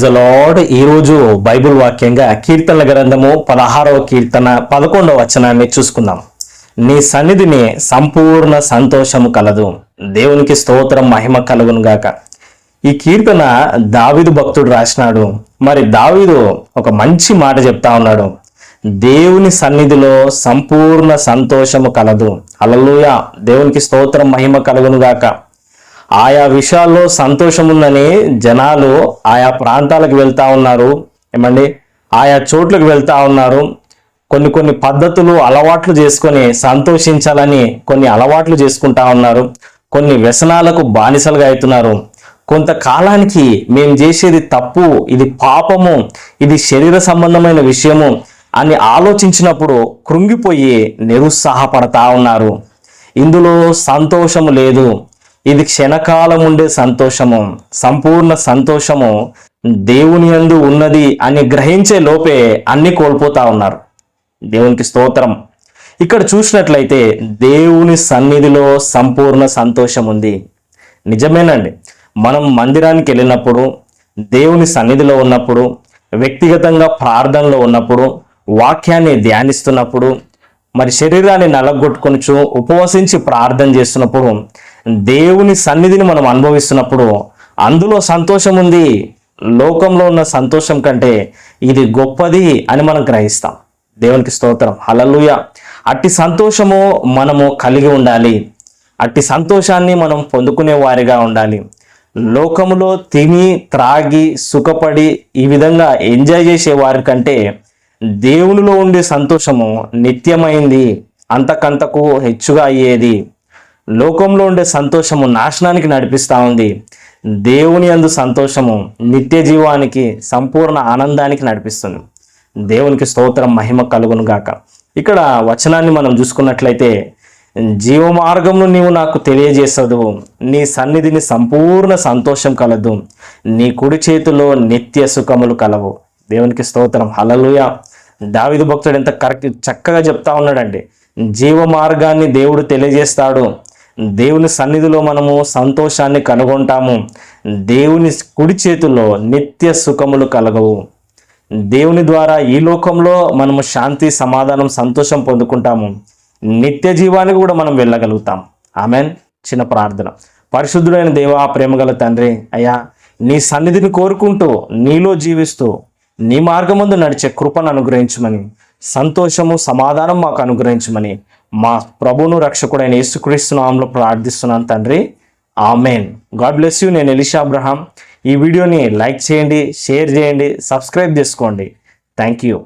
Lord ఈరోజు Bible వాక్యంగా కీర్తనల గ్రంథము పదహారవ కీర్తన పదకొండవ వచనాన్ని చూసుకుందాం. నీ సన్నిధిని సంపూర్ణ సంతోషము కలదు. దేవునికి స్తోత్రం మహిమ కలుగును గాక. ఈ కీర్తన దావిదు భక్తుడు రాసినాడు. మరి దావిదు ఒక మంచి మాట చెప్తా ఉన్నాడు. దేవుని సన్నిధిలో సంపూర్ణ సంతోషము కలదు. అలలుయ దేవునికి స్తోత్రం మహిమ కలుగును గాక. ఆయా విషయాల్లో సంతోషం ఉందని జనాలు ఆయా ప్రాంతాలకు వెళ్తూ ఉన్నారు. ఏమండి? ఆయా చోట్లకు వెళ్తూ ఉన్నారు. కొన్ని కొన్ని పద్ధతులు అలవాట్లు చేసుకొని సంతోషించాలని కొన్ని అలవాట్లు చేసుకుంటా ఉన్నారు. కొన్ని వ్యసనాలకు బానిసలుగా అవుతున్నారు. కొంతకాలానికి మేము చేసేది తప్పు ఇది పాపము ఇది శరీర సంబంధమైన విషయము అని ఆలోచించినప్పుడు కృంగిపోయి నిరుత్సాహపడతా ఉన్నారు. ఇందులో సంతోషము లేదు. ఇది క్షణకాలం ఉండే సంతోషము సంపూర్ణ సంతోషము దేవుని యందు ఉన్నది అని గ్రహించే లోపే అన్ని కోల్పోతా ఉన్నారు. దేవునికి స్తోత్రం. ఇక్కడ చూసినట్లయితే దేవుని సన్నిధిలో సంపూర్ణ సంతోషం ఉంది నిజమేనండి. మనం మందిరానికి వెళ్ళినప్పుడు దేవుని సన్నిధిలో ఉన్నప్పుడు వ్యక్తిగతంగా ప్రార్థనలో ఉన్నప్పుడు వాక్యాన్ని ధ్యానిస్తున్నప్పుడు మరి శరీరాన్ని నలగొట్టుకొనుచు ఉపవసించి ప్రార్థన చేస్తున్నప్పుడు దేవుని సన్నిధిని మనం అనుభవిస్తున్నప్పుడు అందులో సంతోషం ఉంది లోకంలో ఉన్న సంతోషం కంటే ఇది గొప్పది అని మనం గ్రహిస్తాం. దేవునికి స్తోత్రం. హలలుయ అట్టి సంతోషము మనము కలిగి ఉండాలి. అట్టి సంతోషాన్ని మనం పొందుకునే వారిగా ఉండాలి. లోకములో తిని త్రాగి సుఖపడి ఈ విధంగా ఎంజాయ్ చేసే వారి కంటే దేవునిలో ఉండే సంతోషము నిత్యమైంది అంతకంతకు హెచ్చుగా అయ్యేది. లోకంలో ఉండే సంతోషము నాశనానికి నడిపిస్తూ ఉంది. దేవుని అందు సంతోషము నిత్య జీవానికి సంపూర్ణ ఆనందానికి నడిపిస్తుంది. దేవునికి స్తోత్రం మహిమ కలుగును గాక. ఇక్కడ వచనాన్ని మనం చూసుకున్నట్లయితే జీవ మార్గమును నీవు నాకు తెలియజేసదు. నీ సన్నిధిని సంపూర్ణ సంతోషం కలదు. నీ కుడి చేతిలో నిత్య సుఖములు కలవు. దేవునికి స్తోత్రం. హలలుయ దావిదు భక్తుడు ఎంత కరెక్ట్ చక్కగా చెప్తా ఉన్నాడండి. జీవ మార్గాన్ని దేవుడు తెలియజేస్తాడు. దేవుని సన్నిధిలో మనము సంతోషాన్ని కనుగొంటాము. దేవుని కుడి చేతుల్లో నిత్య సుఖములు కలగవు. దేవుని ద్వారా ఈ లోకంలో మనము శాంతి సమాధానం సంతోషం పొందుకుంటాము. నిత్య జీవానికి కూడా మనం వెళ్ళగలుగుతాం. ఆమెన్. చిన్న ప్రార్థన. పరిశుద్ధుడైన దేవా ప్రేమగల తండ్రి అయ్యా నీ సన్నిధిని కోరుకుంటూ నీలో జీవిస్తూ నీ మార్గమందు నడిచే కృపను అనుగ్రహించమని సంతోషము సమాధానం మాకు అనుగ్రహించమని మా ప్రభును రక్షకుడైన యేసుక్రీస్తు నామంలో ప్రార్థిస్తున్నాను తండ్రి. ఆమెన్. God bless you. నేను ఎలిషా అబ్రహాం. ఈ వీడియోని లైక్ చేయండి షేర్ చేయండి సబ్స్క్రైబ్ చేసుకోండి. Thank you.